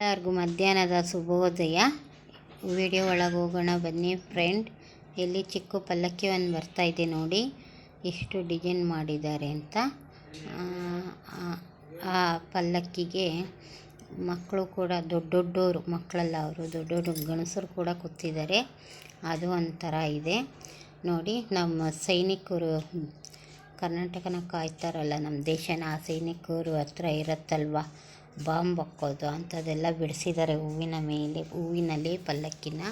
ಎಲ್ಲರಿಗೂ ಮಧ್ಯಾಹ್ನದ ಶುಭೋದಯ. ವಿಡಿಯೋ ಒಳಗೆ ಹೋಗೋಣ ಬನ್ನಿ ಫ್ರೆಂಡ್ ಇಲ್ಲಿ ಚಿಕ್ಕ ಪಲ್ಲಕ್ಕಿ ಒಂದು ಬರ್ತಾ ಇದೆ ನೋಡಿ. ಎಷ್ಟು ಡಿಸೈನ್ ಮಾಡಿದ್ದಾರೆ ಅಂತ. ಆ ಪಲ್ಲಕ್ಕಿಗೆ ಮಕ್ಕಳು ಕೂಡ ದೊಡ್ಡ ದೊಡ್ಡವರು, ಮಕ್ಕಳಲ್ಲ ಅವರು, ದೊಡ್ಡ ದೊಡ್ಡ ಗಣಸರು ಕೂಡ ಕೂತಿದ್ದಾರೆ. ಅದು ಒಂಥರ ಇದೆ. ನೋಡಿ, ನಮ್ಮ ಸೈನಿಕರು, ಕರ್ನಾಟಕನ ಕಾಯ್ತಾರಲ್ಲ, ನಮ್ಮ ದೇಶನ ಆ ಸೈನಿಕರು ಹತ್ರ ಇರತ್ತಲ್ವ? ಬಾಂಬ್ ಹಾಕೋದು ಅಂಥದ್ದೆಲ್ಲ ಬಿಡಿಸಿದ್ದಾರೆ ಹೂವಿನ ಮೇಲೆ, ಹೂವಿನಲ್ಲಿ ಪಲ್ಲಕ್ಕಿನ,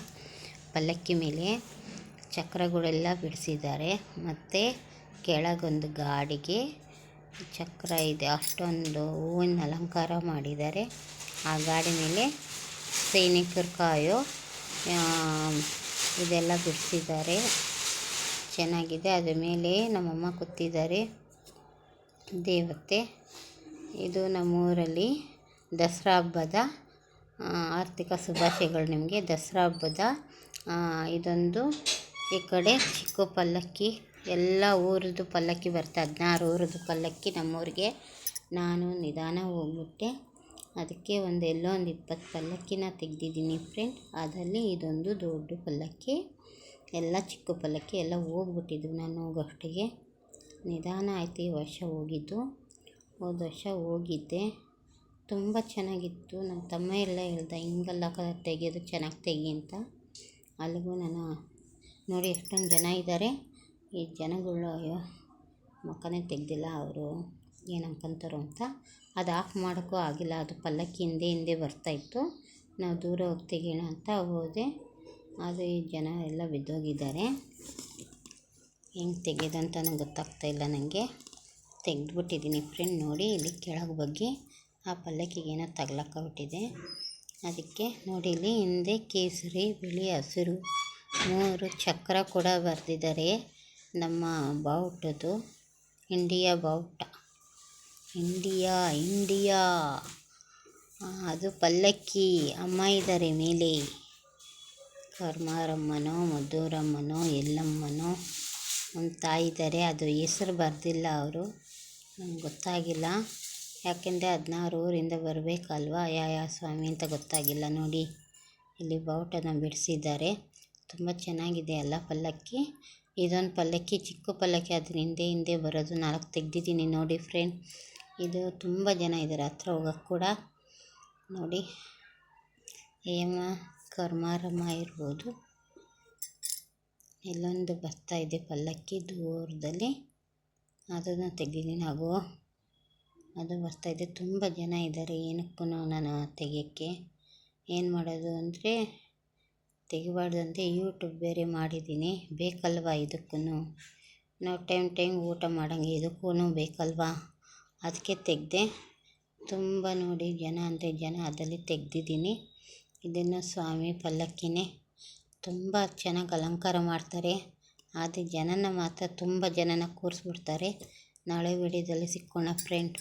ಪಲ್ಲಕ್ಕಿ ಮೇಲೆ ಚಕ್ರಗಳೆಲ್ಲ ಬಿಡಿಸಿದ್ದಾರೆ. ಮತ್ತು ಕೆಳಗೊಂದು ಗಾಡಿಗೆ ಚಕ್ರ ಇದೆ. ಅಷ್ಟೊಂದು ಹೂವಿನ ಅಲಂಕಾರ ಮಾಡಿದ್ದಾರೆ. ಆ ಗಾಡಿ ಮೇಲೆ ಸೈನಿಕರು ಕಾಯೋ ಇದೆಲ್ಲ ಬಿಡಿಸಿದ್ದಾರೆ. ಚೆನ್ನಾಗಿದೆ. ಅದ್ರ ಮೇಲೆ ನಮ್ಮಮ್ಮ ಕೂತಿದ್ದಾರೆ. ದೇವತೆ. ಇದು ನಮ್ಮೂರಲ್ಲಿ ದಸರಾ ಹಬ್ಬದ ಆರ್ಥಿಕ ಶುಭಾಶಯಗಳು ನಿಮಗೆ. ದಸರಾ ಹಬ್ಬದ ಇದೊಂದು ಈ ಕಡೆ ಚಿಕ್ಕ ಪಲ್ಲಕ್ಕಿ, ಎಲ್ಲ ಊರದ್ದು ಪಲ್ಲಕ್ಕಿ ಬರುತ್ತೆ. ಹದಿನಾರು ಊರದ್ದು ಪಲ್ಲಕ್ಕಿ ನಮ್ಮೂರಿಗೆ. ನಾನು ನಿಧಾನ ಹೋಗ್ಬಿಟ್ಟೆ. ಅದಕ್ಕೆ ಒಂದು ಎಲ್ಲೋ ಒಂದು ಇಪ್ಪತ್ತು ಪಲ್ಲಕ್ಕಿನ ತೆಗೆದಿದ್ದೀನಿ ಫ್ರೆಂಡ್. ಅದರಲ್ಲಿ ಇದೊಂದು ದೊಡ್ಡ ಪಲ್ಲಕ್ಕಿ, ಎಲ್ಲ ಚಿಕ್ಕ ಪಲ್ಲಕ್ಕಿ ಎಲ್ಲ ಹೋಗ್ಬಿಟ್ಟಿದ್ವು ನಾನು ಹೋಗೋಷ್ಟಿಗೆ ನಿಧಾನ ಆಯ್ತು ಈ ವರ್ಷ ಹೋಗಿದ್ದು. ಹೋದ ವರ್ಷ ಹೋಗಿದ್ದೆ. ತುಂಬ ಚೆನ್ನಾಗಿತ್ತು. ನನ್ನ ತಮ್ಮ ಎಲ್ಲ ಹೇಳ್ದ, ಹಿಂಗೆಲ್ಲ ಕಲರ್ ತೆಗೆಯೋದು ಚೆನ್ನಾಗಿ ತೆಗಿ ಅಂತ. ಅಲ್ಲಿಗೂ ನಾನು ನೋಡಿ ಎಷ್ಟೊಂದು ಜನ ಇದ್ದಾರೆ ಈ ಜನಗಳು ಅಯ್ಯೋ ಮುಖನೇ ತೆಗ್ದಿಲ್ಲ ಅವರು, ಏನು ಅನ್ಕೊಂತಾರೋ ಅಂತ. ಅದು ಆಫ್ ಮಾಡೋಕ್ಕೂ ಆಗಿಲ್ಲ. ಅದು ಪಲ್ಲಕ್ಕಿ ಹಿಂದೆ ಹಿಂದೆ ಬರ್ತಾಯಿತ್ತು ನಾವು ದೂರ ಹೋಗಿ ತೆಗಿಯೋಣ ಅಂತ ಹೋದೆ. ಅದು ಈ ಜನ ಎಲ್ಲ ಬಿದ್ದೋಗಿದ್ದಾರೆ. ಹೆಂಗೆ ತೆಗೆಯೋದು ನನಗೆ ಗೊತ್ತಾಗ್ತಾ ಇಲ್ಲ ನನಗೆ ತೆಗೆದ್ಬಿಟ್ಟಿದ್ದೀನಿ ಫ್ರೆಂಡ್ ನೋಡಿ ಇಲ್ಲಿ ಕೆಳಗೆ ಬಗ್ಗೆ. ಆ ಪಲ್ಲಕ್ಕಿಗೆ ಏನೋ ತಗ್ಲಕ್ಕಾಗ್ಬಿಟ್ಟಿದೆ ಅದಕ್ಕೆ ನೋಡಿ, ಇಲ್ಲಿ ಹಿಂದೆ ಕೇಸರಿ, ಬಿಳಿ ಹಸಿರು ಮೂರು ಚಕ್ರ ಕೂಡ ಬರೆದಿದ್ದಾರೆ. ನಮ್ಮ ಬಾವುಟದು ಇಂಡಿಯಾ ಬಾವುಟ. India India. ಅದು ಪಲ್ಲಕ್ಕಿ. ಅಮ್ಮ ಇದ್ದಾರೆ ಮೇಲೆ. ಕರ್ಮಾರಮ್ಮನೋ, ಮದ್ದೂರಮ್ಮನೋ ಎಲ್ಲಮ್ಮನೋ ಒಂದು ತಾಯಿ ಇದ್ದಾರೆ. ಅದು ಹೆಸ್ರು ಬರೆದಿಲ್ಲ ಅವರು. ನಂಗೆ ಗೊತ್ತಾಗಿಲ್ಲ. ಯಾಕೆಂದರೆ ಹದಿನಾರು ಊರಿಂದ ಬರಬೇಕಲ್ವ ಯಾವ ಸ್ವಾಮಿ ಅಂತ ಗೊತ್ತಾಗಿಲ್ಲ. ನೋಡಿ, ಇಲ್ಲಿ ಬಾವುಟನ ಬಿಡಿಸಿದ್ದಾರೆ. ತುಂಬ ಚೆನ್ನಾಗಿದೆ ಅಲ್ಲ ಪಲ್ಲಕ್ಕಿ? ಇದೊಂದು ಪಲ್ಲಕ್ಕಿ, ಚಿಕ್ಕ ಪಲ್ಲಕ್ಕಿ. ಅದ್ರ ಹಿಂದೆ ಹಿಂದೆ ಬರೋದು ನಾಲ್ಕು ತೆಗ್ದಿದ್ದೀನಿ ನೋಡಿ ಫ್ರೆಂಡ್ ಇದು ತುಂಬ ಜನ ಇದ್ದಾರೆ. ಹತ್ರ ಹೋಗೋಕ್ಕೆ ಕೂಡ. ನೋಡಿ, ಹೇಮ ಕರ್ಮಾರಮ್ಮ ಇರ್ಬೋದು. ಇಲ್ಲೊಂದು ಬರ್ತಾ ಇದೆ ಪಲ್ಲಕ್ಕಿ ದೂರದಲ್ಲಿ. ಅದನ್ನು ತೆಗ್ದಿದ್ದೀನಿ. ಹಾಗೂ ಅದು ಬರ್ತಾ ಇದೆ. ತುಂಬ ಜನ ಇದ್ದಾರೆ. ಏನಕ್ಕೂ ನಾನು ತೆಗಿಯೋಕ್ಕೆ. ಏನು ಮಾಡೋದು ಅಂದರೆ ತೆಗಿಬಾರ್ದು ಅಂತ ಯೂಟ್ಯೂಬ್ ಬೇರೆ ಮಾಡಿದ್ದೀನಿ. ಬೇಕಲ್ವ ಇದಕ್ಕೂ ನಾವು ಟೈಮ್ ಟೈಮ್ ಊಟ ಮಾಡೋಂಗೆ ಇದಕ್ಕೂ ಬೇಕಲ್ವಾ? ಅದಕ್ಕೆ ತೆಗೆದೆ ತುಂಬ ನೋಡಿ ಜನ ಅಂದರೆ ಜನ ಅದರಲ್ಲಿ ತೆಗೆದಿದ್ದೀನಿ. ಇದನ್ನು ಸ್ವಾಮಿ ಪಲ್ಲಕ್ಕಿನೇ. ತುಂಬ ಚೆನ್ನಾಗಿ ಅಲಂಕಾರ ಮಾಡ್ತಾರೆ. ಆದರೆ ಜನನ ಮಾತ್ರ ತುಂಬ ಜನನ ಕೂರಿಸ್ಬಿಡ್ತಾರೆ. ನಾಳೆ ವಿಡಿಯೋದಲ್ಲಿ ಸಿಕ್ಕೋಣ ಫ್ರೆಂಡ್